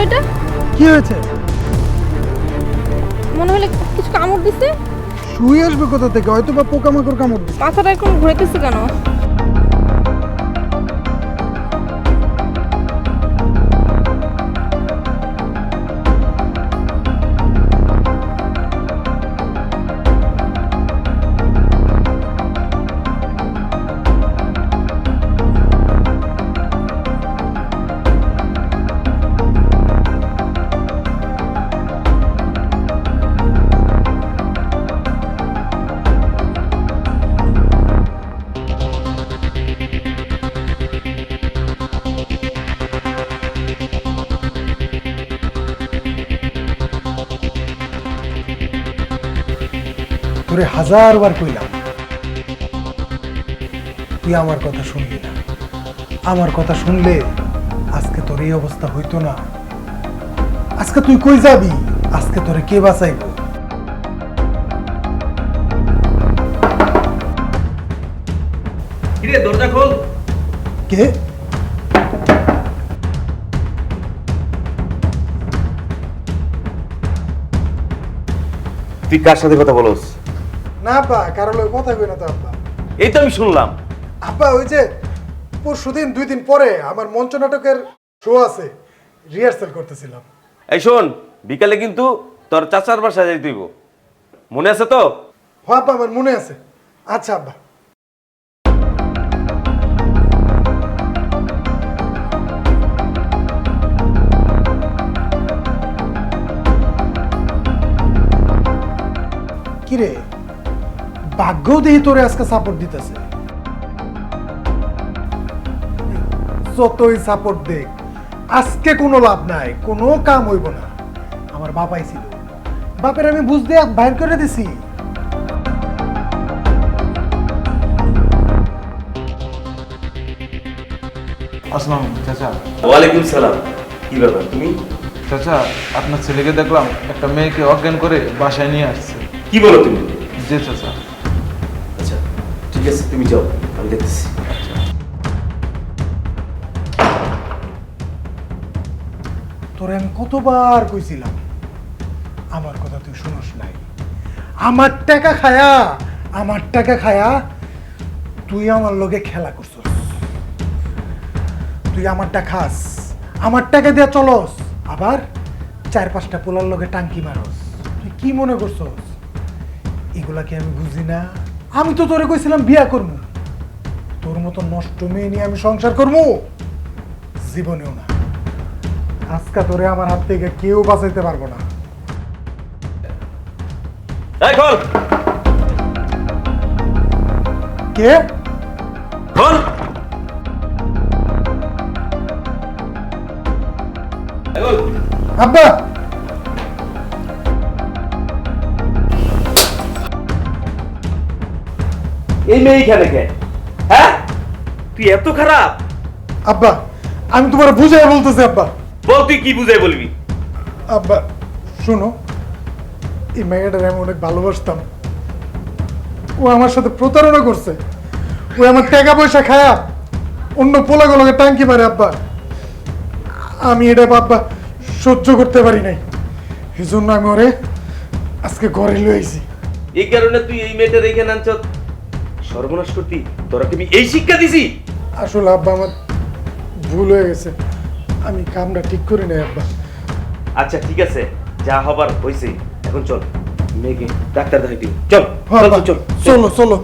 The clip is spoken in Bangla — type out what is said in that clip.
হলো এটা? কি হয়েছে? মনে হলো কিছু কামড় দিছে। শুয়ে আসবে কোথা থেকে? হয়তো বা পোকামাকড় কামড় দিছে। মাথাটা এখন ঘুরেতেছে কেন? তোরে হাজার বার কইলাম তুই আমার কথা শুনলি না। আমার কথা শুনলে আজকে তোর এই অবস্থা হইতো না। আজকে তুই কই যাবি? আজকে তোরে কে বাঁচাইব? কিরে দরজা খোল। কে? তুই কার সাথে কথা বলস? না আব্বা কারও লোক কথা কই না তো আব্বা এই তো আমি শুনলাম। আব্বা ওই যে পরশু দিন দুই দিন পরে আমার মঞ্চ নাটকের শো আছে রিহার্সাল করতেছিলাম। এই শোন বিকালে কিন্তু তোর চাচার বাসায় যাই তুইব মনে আছে তো? হ আব্বা আমার মনে আছে। আচ্ছা আব্বা কিরে? ভাগ্যও দেখি তোরে আজকে সাপোর্ট দিতেছে। যতই সাপোর্ট দেখ আজকে কোনো লাভ নাই কোনো কাম হইব না। আমার বাবাই ছিল বাপের আমি বুঝতে বাইর করে দিছি। আসসালাম চাচা। ওয়ালাইকুম সালাম। কি ব্যাপার তুমি? চাচা আপনার ছেলেকে দেখলাম একটা মেয়েকে অজ্ঞান করে বাসায় নিয়ে আসছে। কি বলো তুমি? যে চাচা। আছে তুমি যাও, আমি দেখতেছি। তোরে আমি কতবার কইছিলাম, আমার কথা তুই শুনস নাই। আমার টাকা খায়া, আমার টাকা খায়া তুই আমার লগে খেলা করছস। তুই আমারটা খাস আমার টাকা দিয়া চলস? আবার চার পাঁচটা পোলার লগে টাঙ্কি মারস। তুই কি মনে করছস? এগুলা কি আমি বুঝি না? আমি তো তোরে কইছিলাম বিয়া করব তোর মতো নষ্ট মেয়ে নিয়ে আমি সংসার করব জীবনেও না। আজকা তোরে আমার হাত থেকে কেউ বাঁচাইতে পারব না। খোল। কে? খোল। আব্বা! এই মেয়ে এখানে কে? হ্যাঁ? তুই এত খারাপ? আব্বা আমি তোমার বুঝাই বলতেছি আব্বা। বল তুই কি বুঝাই বলবি? আব্বা শোনো এই মেয়েটার আমি অনেক ভালোবাসতাম। ও আমার সাথে প্রতারণা করছে। ও আমার টাকা পয়সা খায়া অন্য পোলাগুলোকে টাঙ্কি মারে আব্বা। আমি এটা আব্বা সহ্য করতে পারি নাই। এই জন্য আমি ওরে আজকে ঘরে লইছি এই কারণে তুই এই মেয়েটার এখানে আনছ? সর্বনাশ করতি তোরা কি এই শিক্ষা দিছি। আসলে আব্বা আমার ভুল হয়ে গেছে। আমি কামটা ঠিক করি নাই আব্বা। আচ্ছা ঠিক আছে যা হবার হয়েছে এখন চল। মেয়েকে ডাক্তার দেখাই দিও চল হ্যাঁ, চল চল। চলো চলো।